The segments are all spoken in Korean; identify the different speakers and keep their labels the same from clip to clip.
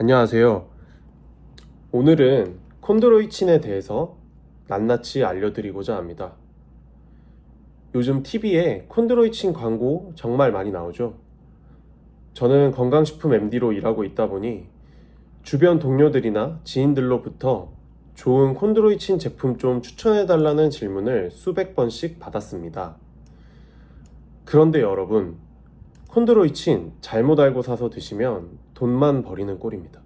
Speaker 1: 안녕하세요. 오늘은 콘드로이친에 대해서 낱낱이 알려드리고자 합니다. 요즘 TV에 콘드로이친 광고 정말 많이 나오죠. 저는 건강식품 MD로 일하고 있다 보니 주변 동료들이나 지인들로부터 좋은 콘드로이친 제품 좀 추천해달라는 질문을 수백 번씩 받았습니다. 그런데 여러분, 콘드로이친 잘못 알고 사서 드시면 돈만 버리는 꼴입니다.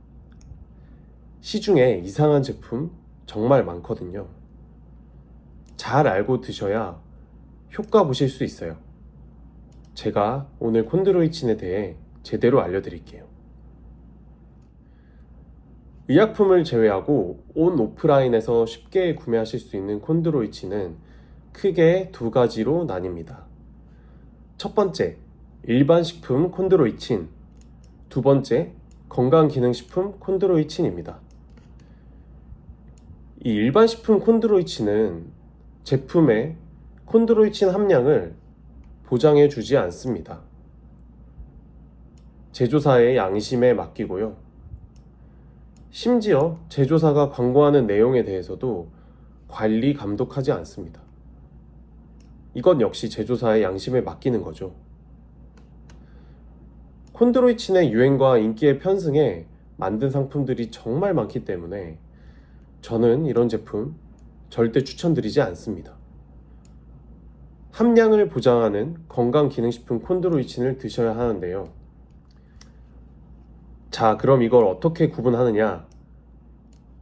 Speaker 1: 시중에 이상한 제품 정말 많거든요. 잘 알고 드셔야 효과 보실 수 있어요. 제가 오늘 콘드로이친에 대해 제대로 알려드릴게요. 의약품을 제외하고 온 오프라인에서 쉽게 구매하실 수 있는 콘드로이친은 크게 두 가지로 나뉩니다. 첫 번째, 일반 식품 콘드로이친. 두 번째, 건강기능식품 콘드로이친입니다. 이 일반 식품 콘드로이친은 제품의 콘드로이친 함량을 보장해 주지 않습니다. 제조사의 양심에 맡기고요. 심지어 제조사가 광고하는 내용에 대해서도 관리 감독하지 않습니다. 이건 역시 제조사의 양심에 맡기는 거죠. 콘드로이친의 유행과 인기의 편승에 만든 상품들이 정말 많기 때문에 저는 이런 제품 절대 추천드리지 않습니다. 함량을 보장하는 건강기능식품 콘드로이친을 드셔야 하는데요. 자, 그럼 이걸 어떻게 구분하느냐?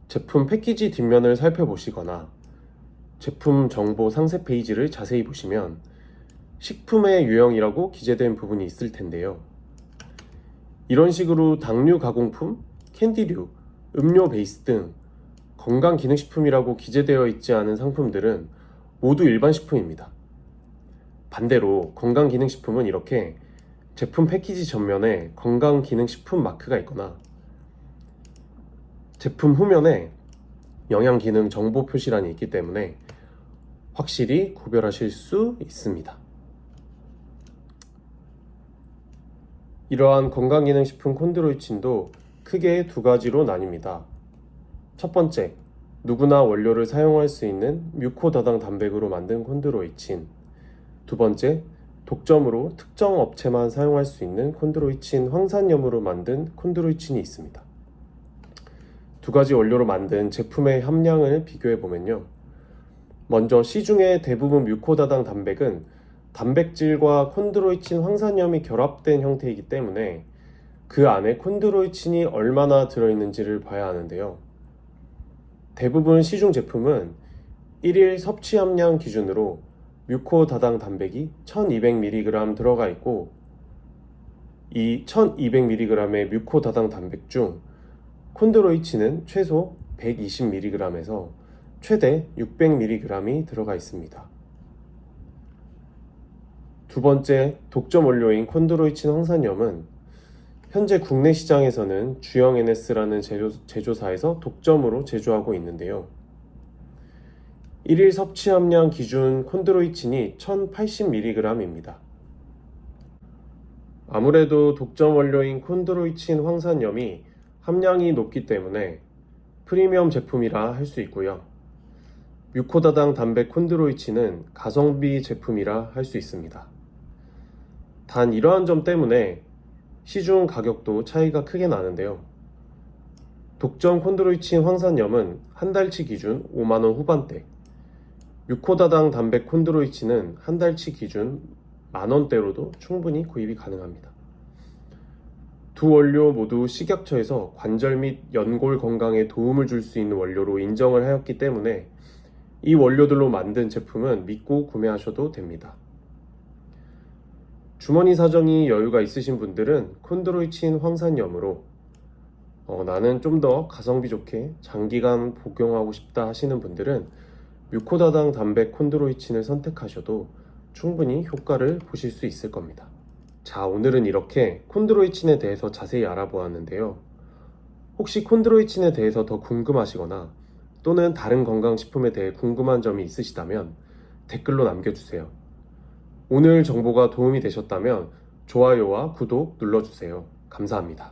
Speaker 1: 제품 패키지 뒷면을 살펴보시거나 제품 정보 상세 페이지를 자세히 보시면 식품의 유형이라고 기재된 부분이 있을 텐데요. 이런 식으로 당류 가공품, 캔디류, 음료 베이스 등 건강 기능식품이라고 기재되어 있지 않은 상품들은 모두 일반 식품입니다. 반대로 건강 기능식품은 이렇게 제품 패키지 전면에 건강 기능식품 마크가 있거나 제품 후면에 영양 기능 정보 표시란이 있기 때문에 확실히 구별하실 수 있습니다. 이러한 건강기능식품 콘드로이친도 크게 두 가지로 나뉩니다. 첫 번째, 누구나 원료를 사용할 수 있는 뮤코다당 단백으로 만든 콘드로이친. 두 번째, 독점으로 특정 업체만 사용할 수 있는 콘드로이친 황산염으로 만든 콘드로이친이 있습니다. 두 가지 원료로 만든 제품의 함량을 비교해 보면요. 먼저 시중의 대부분 뮤코다당 단백은 단백질과 콘드로이친 황산염이 결합된 형태이기 때문에 그 안에 콘드로이친이 얼마나 들어있는지를 봐야 하는데요. 대부분 시중 제품은 1일 섭취 함량 기준으로 뮤코 다당 단백이 1200mg 들어가 있고 이 1200mg의 뮤코 다당 단백 중 콘드로이친은 최소 120mg에서 최대 600mg이 들어가 있습니다. 두 번째 독점 원료인 콘드로이친 황산염은 현재 국내 시장에서는 주영 NS라는 제조, 제조 사에서 독점으로 제조하고 있는데요. 1일 섭취 함량 기준 콘드로이친이 1080mg입니다. 아무래도 독점 원료인 콘드로이친 황산염이 함량이 높기 때문에 프리미엄 제품이라 할 수 있고요. 뮤코다당 단백 콘드로이친은 가성비 제품이라 할 수 있습니다. 단 이러한 점 때문에 시중 가격도 차이가 크게 나는데요. 독점 콘드로이친 황산염은 한 달치 기준 5만원 후반대, 유코다당 단백 콘드로이친은 한 달치 기준 만원대로도 충분히 구입이 가능합니다. 두 원료 모두 식약처에서 관절 및 연골 건강에 도움을 줄 수 있는 원료로 인정을 하였기 때문에 이 원료들로 만든 제품은 믿고 구매하셔도 됩니다. 주머니 사정이 여유가 있으신 분들은 콘드로이친 황산염으로 어, 나는 좀 더 가성비 좋게 장기간 복용하고 싶다 하시는 분들은 뮤코다당 단백 콘드로이친을 선택하셔도 충분히 효과를 보실 수 있을 겁니다. 자, 오늘은 이렇게 콘드로이친에 대해서 자세히 알아보았는데요. 혹시 콘드로이친에 대해서 더 궁금하시거나 또는 다른 건강식품에 대해 궁금한 점이 있으시다면 댓글로 남겨주세요. 오늘 정보가 도움이 되셨다면 좋아요와 구독 눌러주세요. 감사합니다.